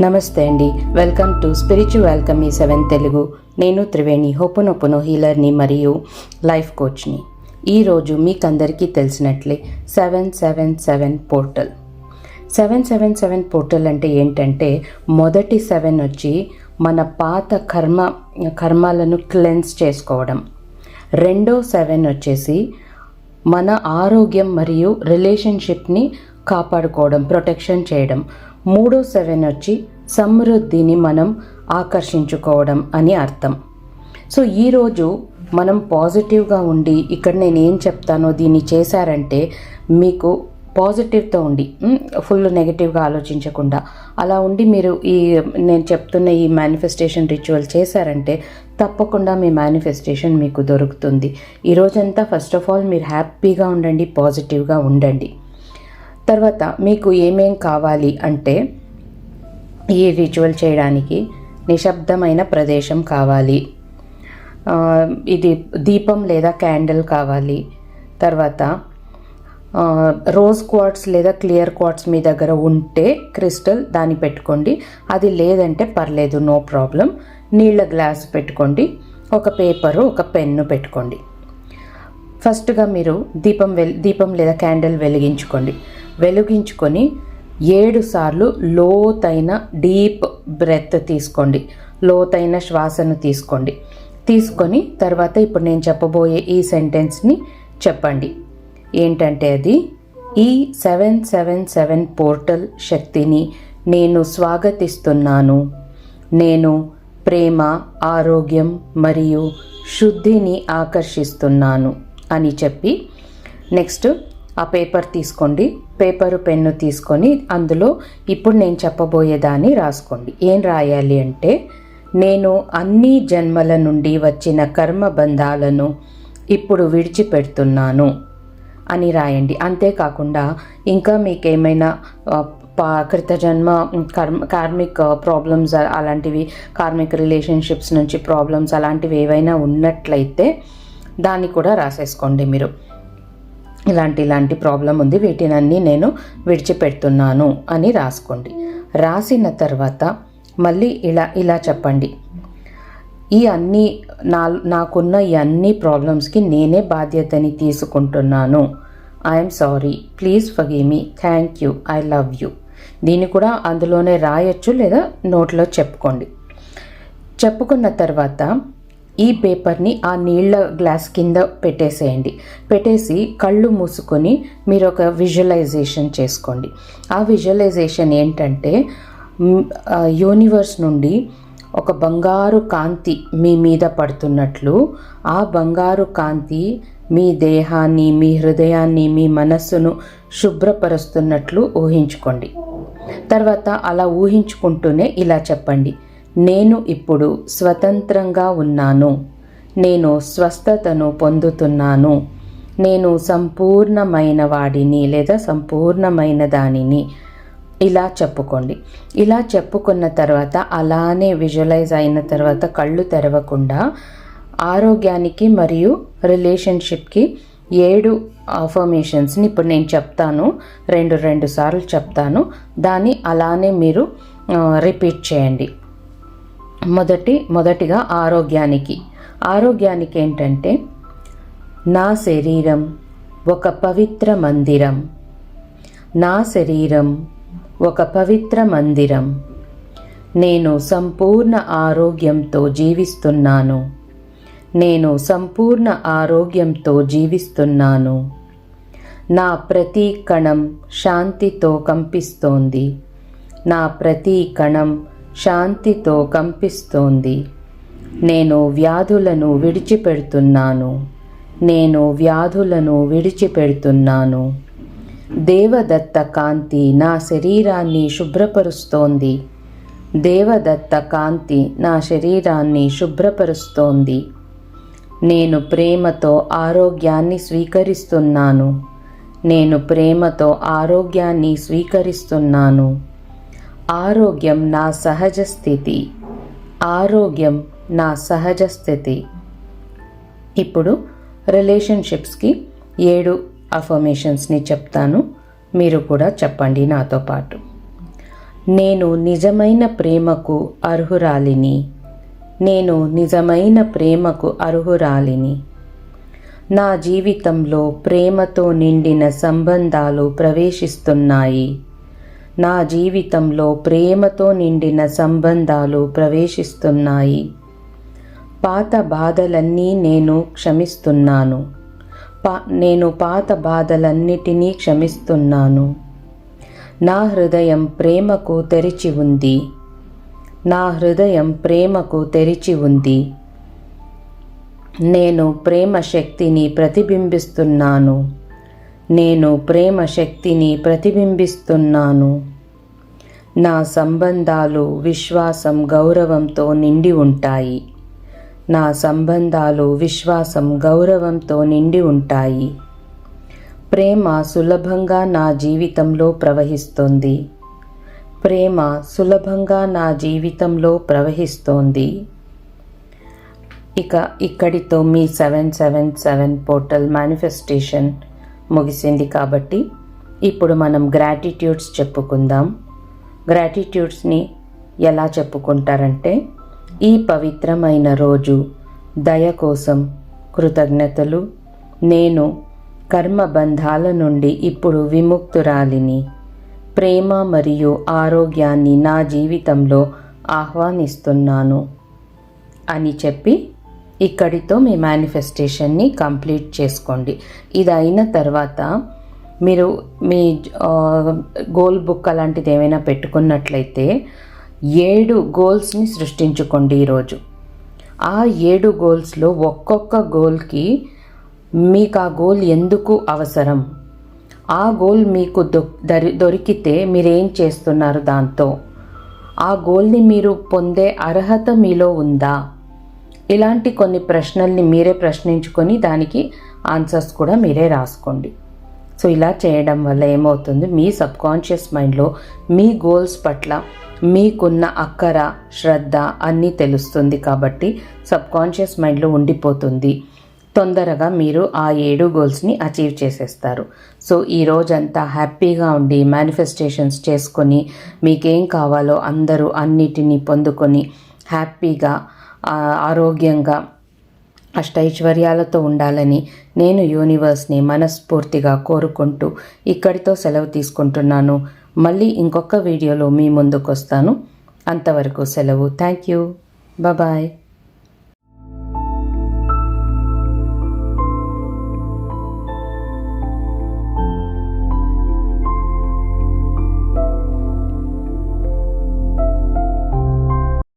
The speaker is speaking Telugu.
నమస్తే అండి. వెల్కమ్ టు స్పిరిచువల్ వెల్కమ్ ఈ సెవెన్ తెలుగు. నేను త్రివేణి హోపునొప్పును హీలర్ని మరియు లైఫ్ కోచ్ని. ఈరోజు మీకు అందరికీ తెలిసినట్లే seven seven seven portal. Seven seven seven portal అంటే ఏంటంటే మొదటి సెవెన్ వచ్చి మన పాత కర్మ కర్మాలను క్లెన్స్ చేసుకోవడం. రెండో సెవెన్ వచ్చేసి మన ఆరోగ్యం మరియు రిలేషన్షిప్ని కాపాడుకోవడం ప్రొటెక్షన్ చేయడం. మూడో సెవెన్ వచ్చి సమృద్ధిని మనం ఆకర్షించుకోవడం అని అర్థం. సో ఈరోజు మనం పాజిటివ్గా ఉండి ఇక్కడ నేను ఏం చెప్తానో దీన్ని చేశారంటే మీకు పాజిటివ్తో ఉండి ఫుల్ నెగిటివ్గా ఆలోచించకుండా. అలా ఉండి మీరు ఈ నేను చెప్తున్న ఈ మేనిఫెస్టేషన్ రిచువల్ చేశారంటే తప్పకుండా మీ మేనిఫెస్టేషన్ మీకు దొరుకుతుంది. ఈ రోజంతా ఫస్ట్ ఆఫ్ ఆల్ మీరు హ్యాపీగా ఉండండి పాజిటివ్గా ఉండండి. తర్వాత మీకు ఏమేం కావాలి అంటే ఈ రిచువల్ చేయడానికి నిశ్శబ్దమైన ప్రదేశం కావాలి. ఇది దీపం లేదా క్యాండిల్ కావాలి. తర్వాత రోజ్ క్వార్ట్స్ లేదా క్లియర్ క్వార్ట్స్ మీ దగ్గర ఉంటే క్రిస్టల్ దాన్ని పెట్టుకోండి. అది లేదంటే పర్లేదు నో ప్రాబ్లం నీళ్ళ గ్లాస్ పెట్టుకోండి. ఒక పేపరు ఒక పెన్ను పెట్టుకోండి. ఫస్ట్గా మీరు దీపం వెల్ దీపం లేదా క్యాండిల్ వెలిగించుకోండి. వెలిగించుకొని ఏడు సార్లు లోతైన డీప్ బ్రెత్ తీసుకోండి. లోతైన శ్వాసను తీసుకోండి. తీసుకొని తర్వాత ఇప్పుడు నేను చెప్పబోయే ఈ సెంటెన్స్ని చెప్పండి. ఏంటంటే అది ఈ సెవెన్ సెవెన్ సెవెన్ పోర్టల్ శక్తిని నేను స్వాగతిస్తున్నాను. నేను ప్రేమ ఆరోగ్యం మరియు శుద్ధిని ఆకర్షిస్తున్నాను అని చెప్పి నెక్స్ట్ ఆ పేపర్ తీసుకోండి. పేపరు పెన్ను తీసుకొని అందులో ఇప్పుడు నేను చెప్పబోయేదాన్ని రాసుకోండి. ఏం రాయాలి అంటే నేను అన్ని జన్మల నుండి వచ్చిన కర్మ బంధాలను ఇప్పుడు విడిచిపెడుతున్నాను అని రాయండి. అంతేకాకుండా ఇంకా మీకు ఏమైనా పా- కృత జన్మ కర్మ కార్మిక్ ప్రాబ్లమ్స్ అలాంటివి కార్మిక్ రిలేషన్షిప్స్ నుంచి ప్రాబ్లమ్స్ అలాంటివి ఏవైనా ఉన్నట్లయితే దాన్ని కూడా రాసేసుకోండి మీరు. ఇలాంటి ఇలాంటి ప్రాబ్లం ఉంది. వీటినన్నీ నేను విడిచిపెడుతున్నాను అని రాసుకోండి. రాసిన తర్వాత మళ్ళీ ఇలా ఇలా చెప్పండి. ఈ అన్ని నా నాకున్న ఈ అన్ని ప్రాబ్లమ్స్కి నేనే బాధ్యతని తీసుకుంటున్నాను. I'm sorry please forgive me thank you I love you దీన్ని కూడా అందులోనే రాయొచ్చు లేదా నోట్లో చెప్పుకోండి. చెప్పుకున్న తర్వాత ఈ పేపర్ని ఆ నీళ్ళ గ్లాస్ కింద పెట్టేసేయండి. పెట్టేసి కళ్ళు మూసుకొని మీరు ఒక విజువలైజేషన్ చేసుకోండి. ఆ విజువలైజేషన్ ఏంటంటే యూనివర్స్ నుండి ఒక బంగారు కాంతి మీ మీద పడుతున్నట్లు ఆ బంగారు కాంతి మీ దేహాన్ని మీ హృదయాన్ని మీ మనస్సును శుభ్రపరుస్తున్నట్లు ఊహించుకోండి. తర్వాత అలా ఊహించుకుంటూనే ఇలా చెప్పండి. నేను ఇప్పుడు స్వతంత్రంగా ఉన్నాను. నేను స్వస్థతను పొందుతున్నాను. నేను సంపూర్ణమైన వాడిని లేదా సంపూర్ణమైన దానిని. ఇలా చెప్పుకోండి. ఇలా చెప్పుకున్న తర్వాత అలానే విజువలైజ్ అయిన తర్వాత కళ్ళు తెరవకుండా ఆరోగ్యానికి మరియు రిలేషన్షిప్కి ఏడు అఫర్మేషన్స్ని ఇప్పుడు నేను చెప్తాను. రెండు రెండు సార్లు చెప్తాను. దాన్ని అలానే మీరు రిపీట్ చేయండి. మొదటి మొదటిగా ఆరోగ్యానికి. ఆరోగ్యానికి ఏంటంటే నా శరీరం ఒక పవిత్ర మందిరం. నా శరీరం ఒక పవిత్ర మందిరం. నేను సంపూర్ణ ఆరోగ్యంతో జీవిస్తున్నాను. నేను సంపూర్ణ ఆరోగ్యంతో జీవిస్తున్నాను. నా ప్రతి కణం శాంతితో కంపిస్తోంది. నా ప్రతి కణం శాంతితో కంపిస్తోంది. నేను వ్యాధులను విడిచిపెడుతున్నాను. నేను వ్యాధులను విడిచిపెడుతున్నాను. దేవదత్త కాంతి నా శరీరాన్ని శుభ్రపరుస్తోంది. దేవదత్త కాంతి నా శరీరాన్ని శుభ్రపరుస్తోంది. నేను ప్రేమతో ఆరోగ్యాన్ని స్వీకరిస్తున్నాను. నేను ప్రేమతో ఆరోగ్యాన్ని స్వీకరిస్తున్నాను. ఆరోగ్యం నా సహజ స్థితి. ఆరోగ్యం నా సహజ స్థితి. ఇప్పుడు రిలేషన్షిప్స్కి ఏడు అఫర్మేషన్స్ని చెప్తాను. మీరు కూడా చెప్పండి నాతో పాటు. నేను నిజమైన ప్రేమకు అర్హురాలిని. నేను నిజమైన ప్రేమకు అర్హురాలిని. నా జీవితంలో ప్రేమతో నిండిన సంబంధాలు ప్రవేశిస్తున్నాయి. నా జీవితంలో ప్రేమతో నిండిన సంబంధాలు ప్రవేశిస్తున్నాయి. పాత బాధలన్నీ నేను క్షమిస్తున్నాను. పా నేను పాత బాధలన్నిటినీ క్షమిస్తున్నాను. నా హృదయం ప్రేమకు తెరిచి ఉంది. నా హృదయం ప్రేమకు తెరిచి ఉంది. నేను ప్రేమ శక్తిని ప్రతిబింబిస్తున్నాను. నేను ప్రేమ శక్తిని ప్రతిబింబిస్తున్నాను. నా సంబంధాలు విశ్వాసం గౌరవంతో నిండి ఉంటాయి. నా సంబంధాలు విశ్వాసం గౌరవంతో నిండి ఉంటాయి. ప్రేమ సులభంగా నా జీవితంలో ప్రవహిస్తుంది. ప్రేమ సులభంగా నా జీవితంలో ప్రవహిస్తోంది. ఇక ఇక్కడితో మీ seven seven seven portal manifestation ముగిసింది కాబట్టి ఇప్పుడు మనం గ్రాటిట్యూడ్స్ చెప్పుకుందాం. గ్రాటిట్యూడ్స్ని ఎలా చెప్పుకుంటారంటే ఈ పవిత్రమైన రోజు దయ కోసం కృతజ్ఞతలు నేను కర్మబంధాల నుండి ఇప్పుడు విముక్తురాలిని ప్రేమ మరియు ఆరోగ్యాన్ని నా జీవితంలో ఆహ్వానిస్తున్నాను అని చెప్పి ఇక్కడితో మీ మేనిఫెస్టేషన్ని కంప్లీట్ చేసుకోండి. ఇది అయిన తర్వాత మీరు మీ గోల్ బుక్ అలాంటిది ఏమైనా పెట్టుకున్నట్లయితే ఏడు గోల్స్ని సృష్టించుకోండి ఈరోజు. ఆ ఏడు గోల్స్లో ఒక్కొక్క గోల్కి మీకు ఆ గోల్ ఎందుకు అవసరం? ఆ గోల్ మీకు దొరి దొరికితే మీరేం చేస్తున్నారు దాంతో? ఆ గోల్ని మీరు పొందే అర్హత మీలో ఉందా? ఇలాంటి కొన్ని ప్రశ్నల్ని మీరే ప్రశ్నించుకొని దానికి ఆన్సర్స్ కూడా మీరే రాసుకోండి. సో ఇలా చేయడం వల్ల ఏమవుతుంది? మీ సబ్కాన్షియస్ మైండ్లో మీ గోల్స్ పట్ల మీకున్న అక్కర శ్రద్ధ అన్నీ తెలుస్తుంది కాబట్టి సబ్కాన్షియస్ మైండ్లో ఉండిపోతుంది. తొందరగా మీరు ఆ ఏడు గోల్స్ని అచీవ్ చేసేస్తారు. సో ఈ రోజంతా హ్యాపీగా ఉండి మేనిఫెస్టేషన్స్ చేసుకొని మీకేం కావాలో అందరూ అన్నిటినీ పొందుకొని హ్యాపీగా ఆరోగ్యంగా అష్టైశ్వర్యాలతో ఉండాలని నేను యూనివర్స్ని మనస్ఫూర్తిగా కోరుకుంటూ ఇక్కడితో సెలవు తీసుకుంటున్నాను. మళ్ళీ ఇంకొక వీడియోలో మీ ముందుకు వస్తాను అంతవరకు సెలవు. Thank you. బాయ్.